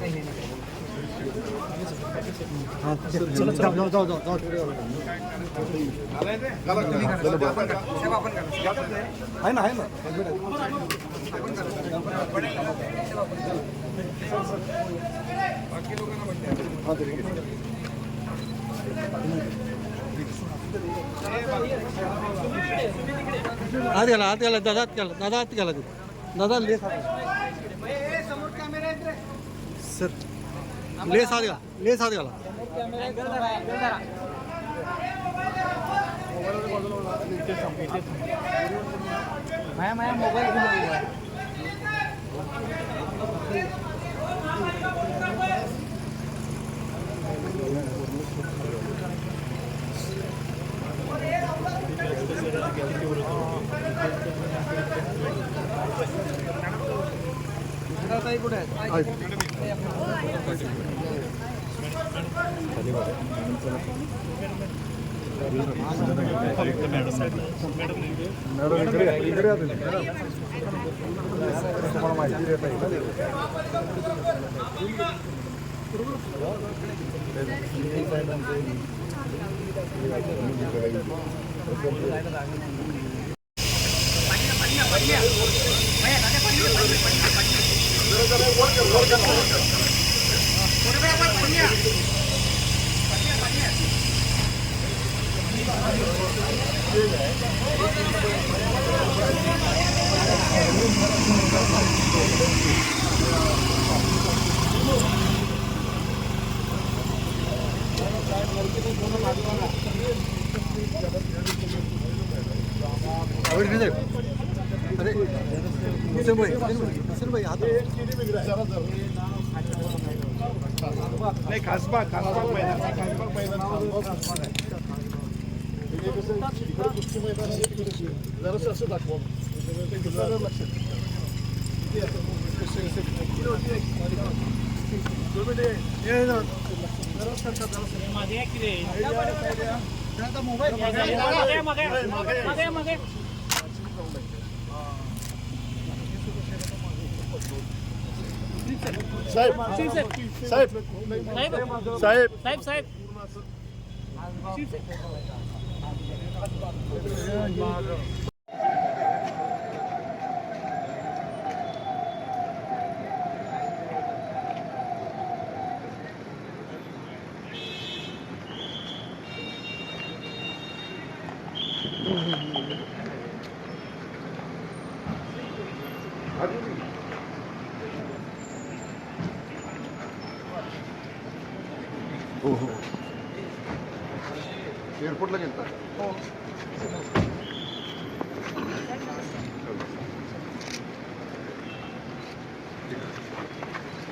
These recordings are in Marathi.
नहीं नहीं आहे ना आहे ना आत गेला आत गेला दादा आत गेला दादा आत गेला दादा लेस सर लेस आत लेस आत गेला माया माया मोबाईल घेऊन कुठे आहेत मॅडम इकडे या, इकडे या तुम्ही. तुम्हाला माहिती देत आहे आवड नाही अरे हुसेन भाई हुसेन भाई हात नाही खासबाग खासबाग मैदान. खासबाग मैदान जरासं असं दाखवा साहेब साहेब साहेब साहेब साहेब साहेब एअरपोर्टला गेलता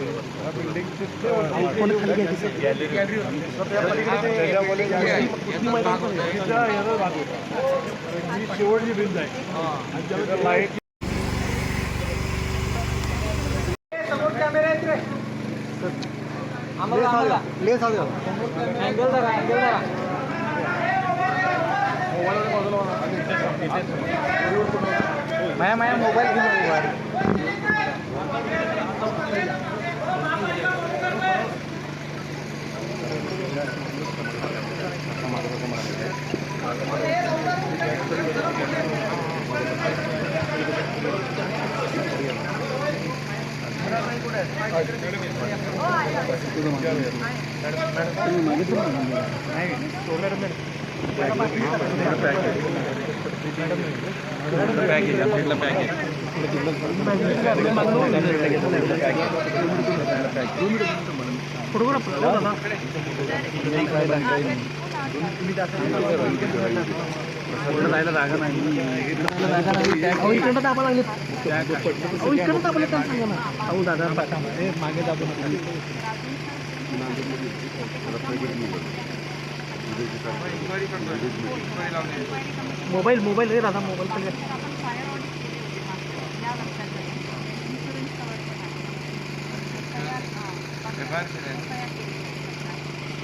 होतं ना फोन खाली घ्यायची शेवटची बिंद आहे आणि त्याला लाइट आम्हाला आम्हाला लेस आत गेला अँगल धरा अँगल धरा माया माया मोबाईल घेऊन पॅकेज आपल्याला पॅकेज राहायला जागा नाही इकडं दाबा लागले इकडं दाबा लागले अहो दादा मागे दाबा मोबाईल मोबाईल रे दादा मोबाईल पण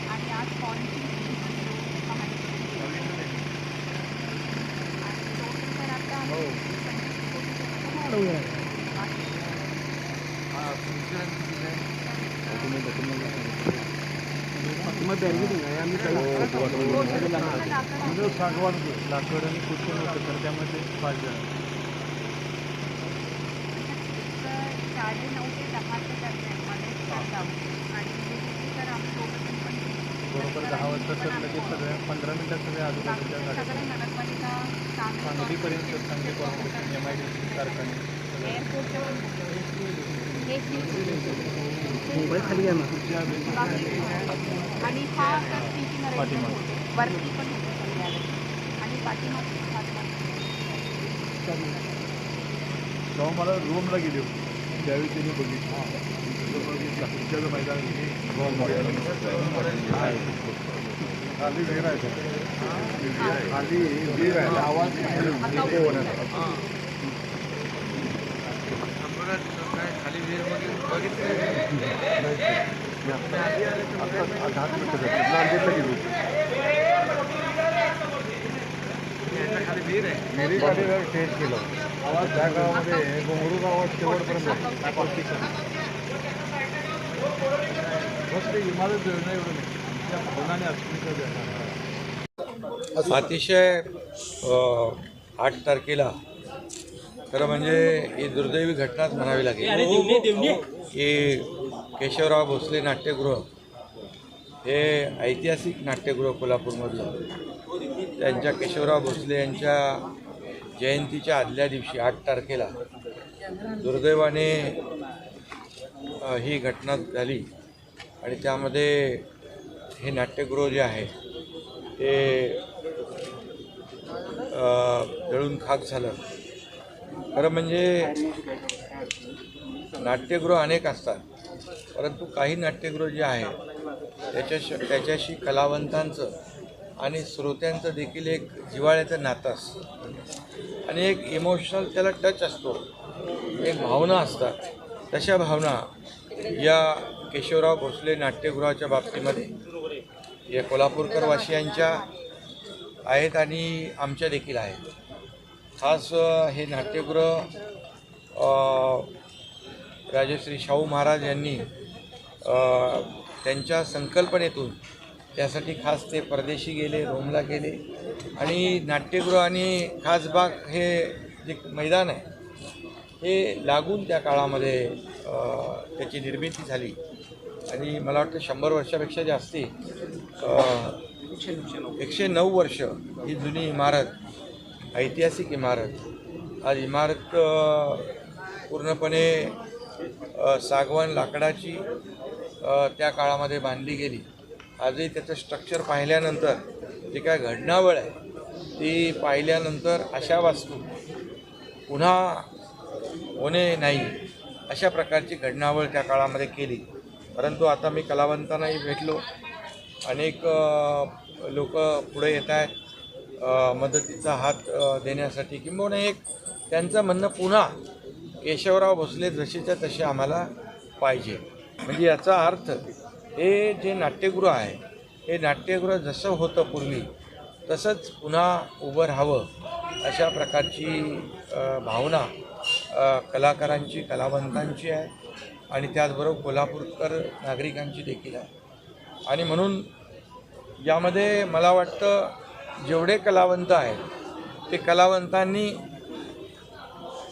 आणि आज पॉलिसी डॉक्युमेंट डॉक्युमेंट सागवान लाकड आणि कुठून होतं तर त्यामध्ये पाच जण. साडे नऊ ते दहाच्या दरम्यान बरोबर दहा वाजता तर लगेच सगळ्या पंधरा मिनिटात सगळ्या आजूबाजूच्या गाड्या सांगलीपर्यंत Sangli corporation M I D C कारखाने मोबाईल खाली घ्या ना आणि हा तर वरती पण आणि पाठीमागे तेव्हा मला रूमला गेले होते त्यावेळी त्यांनी बघितलं तुमच्या मैदान खाली वेळ आहे खाली विहीर आहे आवाज echo होण्याचा. आता टेस्ट केलं आवाज त्या गावामध्ये घुंगरू गावात शेवटपर्यंत आहे. फक्त इमारत एवढं नाही अस्मिता अतिशय आठ तारखेला खरं म्हणजे ही दुर्दैवी घटनाच म्हणावी लागेल. की केशवराव भोसले नाट्यगृह हे ऐतिहासिक नाट्यगृह कोल्हापूरमधलं. त्यांच्या केशवराव भोसले यांच्या जयंतीच्या आदल्या दिवशी आठ तारखेला दुर्दैवाने ही घटना झाली. आणि त्यामध्ये हे नाट्यगृह जे आहे ते जळून खाक झालं. खरं म्हणजे नाट्यगृह अनेक असतात परंतु काही नाट्यगृह जे आहे त्याच्याशी त्याच्याशी कलावंतांचं आणि श्रोत्यांचं देखील एक जिव्हाळ्याचं नातं असतं. आणि एक इमोशनल त्याला टच असतो. एक भावना असतात. तशा भावना या केशवराव भोसले नाट्यगृहाच्या बाबतीमध्ये या कोल्हापूरकर वासियांच्या आहेत आणि आमच्या देखील आहेत. खास हे नाट्यगृह राजश्री शाहू महाराज यांनी त्यांच्या संकल्पनेतून त्यासाठी खास ते परदेशी गेले रोमला गेले. आणि नाट्यगृह आणि खासबाग हे जे मैदान आहे हे लागून त्या काळामध्ये त्याची निर्मिती झाली. आणि मला वाटतं शंभर वर्षापेक्षा जास्ती एकशे नऊ वर्ष ही जुनी इमारत ऐतिहासिक इमारत. आज इमारत पूर्णपणे सागवान लाकडाची त्या काळामध्ये बांधली गेली. आजही त्याचं स्ट्रक्चर पाहिल्यानंतर जी काय घडणावळ आहे ती पाहिल्यानंतर अशा वास्तू पुन्हा होणे नाही अशा प्रकारची घडणावळ त्या काळामध्ये केली. परंतु आता मी कलावंतांनाही भेटलो. अनेक लोक पुढे येत आहेत मदतीचा हात देण्यासाठी किंबहुना एक त्यांचं म्हणणं पुन्हा केशवराव भोसले जसेच्या तसे आम्हाला पाहिजे. म्हणजे याचा अर्थ हे जे नाट्यगृह आहे हे नाट्यगृह जसं होतं पूर्वी तसंच पुन्हा उभं राहावं अशा प्रकारची भावना कलाकारांची कलावंतांची आहे आणि त्याचबरोबर कोल्हापूरकर नागरिकांची देखील आहे. आणि म्हणून यामध्ये मला वाटतं जेवढे कलावंत आहेत ते कलावंतांनी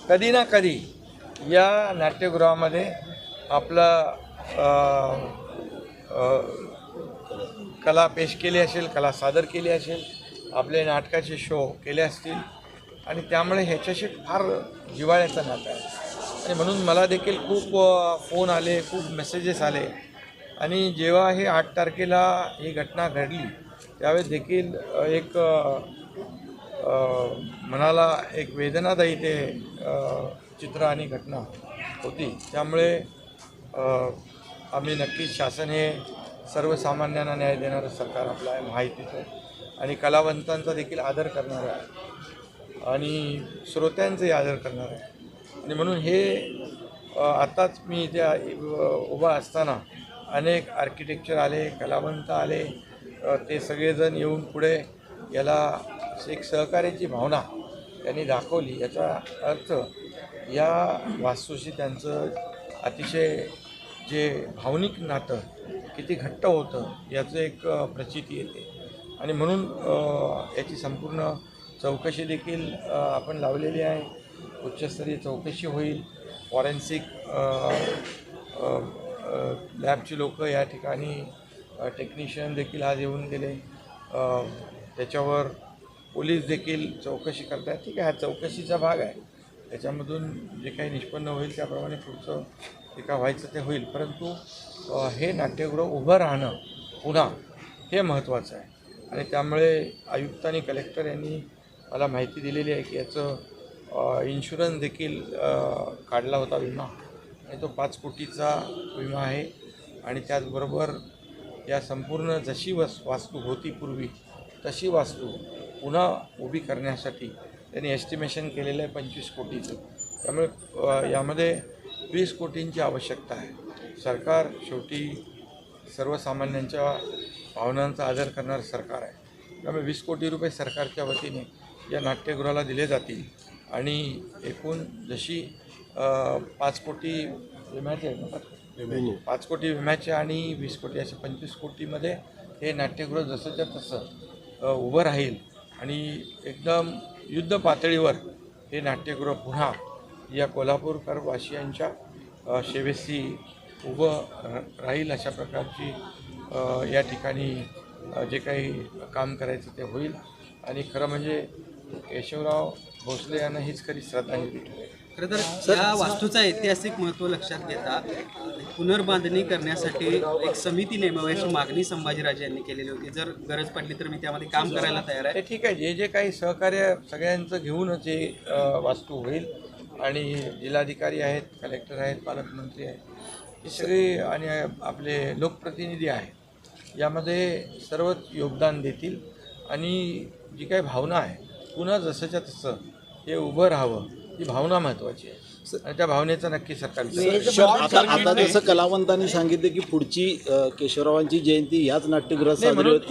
कधी ना कधी या नाट्यगृहामध्ये आपलं कला पेश केली असेल कला सादर केली असेल आपले नाटकाचे शो केले असतील आणि त्यामुळे ह्याच्याशी फार जिव्हाळ्याचं नातं आहे. आणि म्हणून मला देखील खूप फोन आले खूप मेसेजेस आले. आणि जेव्हा हे आठ तारखेला ही घटना घडली त्यावेळेस देखील एक मनाला एक वेदनादायी ते चित्र आणि घटना होती. त्यामुळे आम्ही नक्कीच शासन हे सर्वसामान्यांना न्याय देणारं सरकार आपलं आहे माहितीचं आणि कलावंतांचा देखील आदर करणारं आहे. आणि श्रोत्यांचाही आदर करणार आहे. आणि म्हणून हे आत्ताच मी इथे उभा असताना अनेक आर्किटेक्चर आले कलावंत आले ते सगळेजण येऊन पुढे याला एक सहकार्याची भावना त्यांनी दाखवली. याचा अर्थ या वास्तूशी त्यांचं अतिशय जे भावनिक नातं किती घट्ट होतं याचं एक प्रचिती येते. आणि म्हणून याची संपूर्ण चौकशी देखील आपण लावलेली आहे. उच्चस्तरीय चौकशी होईल. फॉरेन्सिक लॅबची लोकं या ठिकाणी टेक्निशियन देखील आज येऊन गेले. त्याच्यावर पोलीस देखील चौकशी करतात ठीक आहे हा चौकशीचा भाग आहे. त्याच्यामधून जे काही निष्पन्न होईल त्याप्रमाणे पुढचं जे काय व्हायचं ते होईल. परंतु हे नाट्यगृह उभं राहणं पुन्हा हे महत्त्वाचं आहे. आणि त्यामुळे आयुक्त आणि कलेक्टर यांनी मला माहिती दिलेली आहे की याचं इन्शुरन्स देखील काढला होता विमा. आणि तो पाच कोटीचा विमा आहे. आणि त्याचबरोबर या संपूर्ण जशी वस वास्तू होती पूर्वी तशी वास्तू पुन्हा उभी करण्यासाठी त्यांनी एस्टिमेशन केलेलं आहे पंचवीस कोटीचं. त्यामुळे यामध्ये वीस कोटींची आवश्यकता आहे. सरकार शेवटी सर्वसामान्यांच्या भावनांचा आदर करणारं सरकार आहे. त्यामुळे वीस कोटी रुपये सरकारच्या वतीने या नाट्यगृहाला दिले जातील. आणि एकूण जशी पाच कोटी विम्याचे आहे ना पाच कोटी? विम्याचे आणि वीस कोटी असे पंचवीस कोटीमध्ये हे नाट्यगृह जसंच्या तसं उभं राहील. आणि एकदम युद्ध पातळीवर हे नाट्यगृह पुन्हा या कोल्हापूरकर वासियांच्या शेवेसी सेवेशी उभं रा- राहील अशा प्रकारची या ठिकाणी जे काही काम करायचं ते होईल. आणि खरं म्हणजे केशवराव भोसले यांना हीच खरी श्रद्धांजली. ठरेल खरं तर या वास्तूचं ऐतिहासिक महत्त्व लक्षात घेता पुनर्बांधणी करण्यासाठी एक समिती नेमावी अशी मागणी संभाजीराजे यांनी केलेली होती. जर गरज पडली तर मी त्यामध्ये काम करायला तयार आहे. ते ठीक आहे. जे जे काही सहकार्य सगळ्यांचं घेऊनच हे वास्तू होईल आणि जिल्हाधिकारी आहेत कलेक्टर आहेत पालकमंत्री आहेत हे सगळे आणि आपले लोकप्रतिनिधी आहेत यामध्ये सर्वच योगदान देतील आणि जी काही भावना आहे पुन्हा जसंच्या तसं हे उभं राहावं. ही भावना महत्त्वाची आहे आणि त्या भावनेचा नक्की सरकार. आता आता जसं कलावंतांनी सांगितलं की पुढची अ, केशवरावांची जयंती ह्याच नाट्यगृहात साजरी म्हणून होत